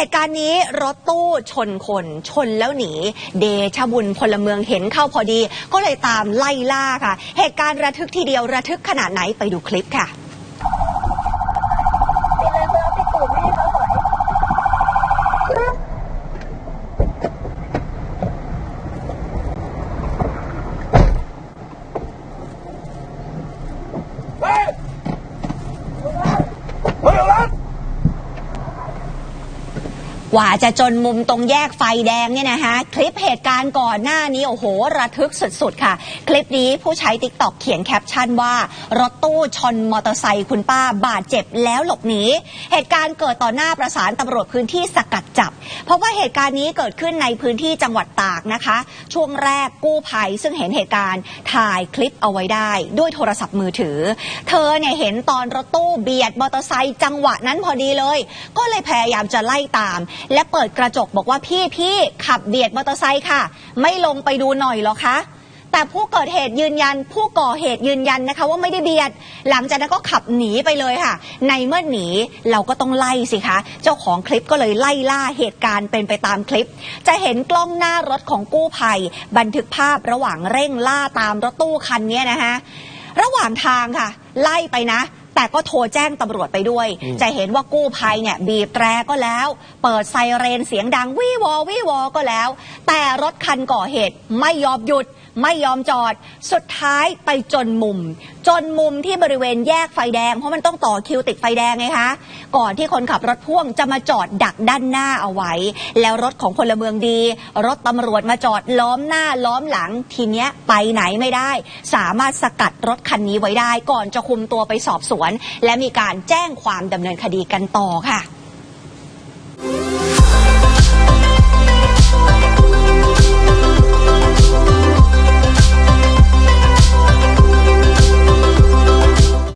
เหตุการณ์นี้รถตู้ชนคนชนแล้วหนี เดชบุญพลเมืองเห็นเข้าพอดี ก็เลยตามไล่ล่าค่ะ เหตุการณ์ระทึกทีเดียวระทึกขนาดไหนไปดูคลิปค่ะ เฮ้ยเฮ้ยเอาละ กว่าจะจนมุมตรงแยกไฟแดงเนี่ยนะคะคลิปเหตุการณ์ก่อนหน้านี้ โอ้โห ระทึกสุดๆ ค่ะ คลิปนี้ผู้ใช้ติ๊กต็อกเขียนแคปชั่นว่า รถตู้ชนมอเตอร์ไซค์คุณป้าบาดเจ็บแล้วหลบหนีเหตุการณ์เกิดต่อหน้าประสานตำรวจพื้นที่สกัดจับ เพราะว่าเหตุการณ์นี้เกิดขึ้นในพื้นที่จังหวัดตากนะคะ ช่วงแรกกู้ภัยซึ่งเห็นเหตุการณ์ถ่ายคลิปเอาไว้ได้ ด้วยโทรศัพท์มือถือ เธอเนี่ยเห็นตอนรถตู้เบียดมอเตอร์ไซค์จังหวะนั้นพอดีเลย ก็เลยพยายามจะไล่ตามและเปิดกระจกบอกว่าพี่พี่ขับเบียดมอเตอร์ไซค์ค่ะ ไม่ลงไปดูหน่อยเหรอคะแต่ผู้เกิดเหตุยืนยัน ผู้ก่อเหตุยืนยันนะคะ ว่าไม่ได้เบียด หลังจากนั้นก็ขับหนีไปเลยค่ะ ในเมื่อหนีเราก็ต้องไล่สิคะ เจ้าของคลิปก็เลยไล่ล่าเหตุการณ์เป็นไปตามคลิป จะเห็นกล้องหน้ารถของกู้ภัย บันทึกภาพระหว่างเร่งล่าตามรถตู้คันนี้นะคะระหว่างทางค่ะ ไล่ไปนะ แต่ก็โทรแจ้งตำรวจไปด้วย จะเห็นว่ากู้ภัยเนี่ยบีบแตรก็แล้ว เปิดไซเรนเสียงดังวี่วอวี่วอก็แล้ว แต่รถคันก่อเหตุไม่ยอมหยุด ไม่ยอมจอด สุดท้ายไปจนมุม จนมุมที่บริเวณแยกไฟแดง เพราะมันต้องต่อคิวติดไฟแดงไงคะ ก่อนที่คนขับรถพ่วงจะมาจอดดักด้านหน้าเอาไว้ แล้วรถของพลเมืองดี รถตำรวจมาจอดล้อมหน้าล้อมหลัง ทีเนี้ยไปไหนไม่ได้ สามารถสกัดรถคันนี้ไว้ได้ ก่อนจะคุมตัวไปสอบสวน และมีการแจ้งความดำเนินคดีกันต่อค่ะ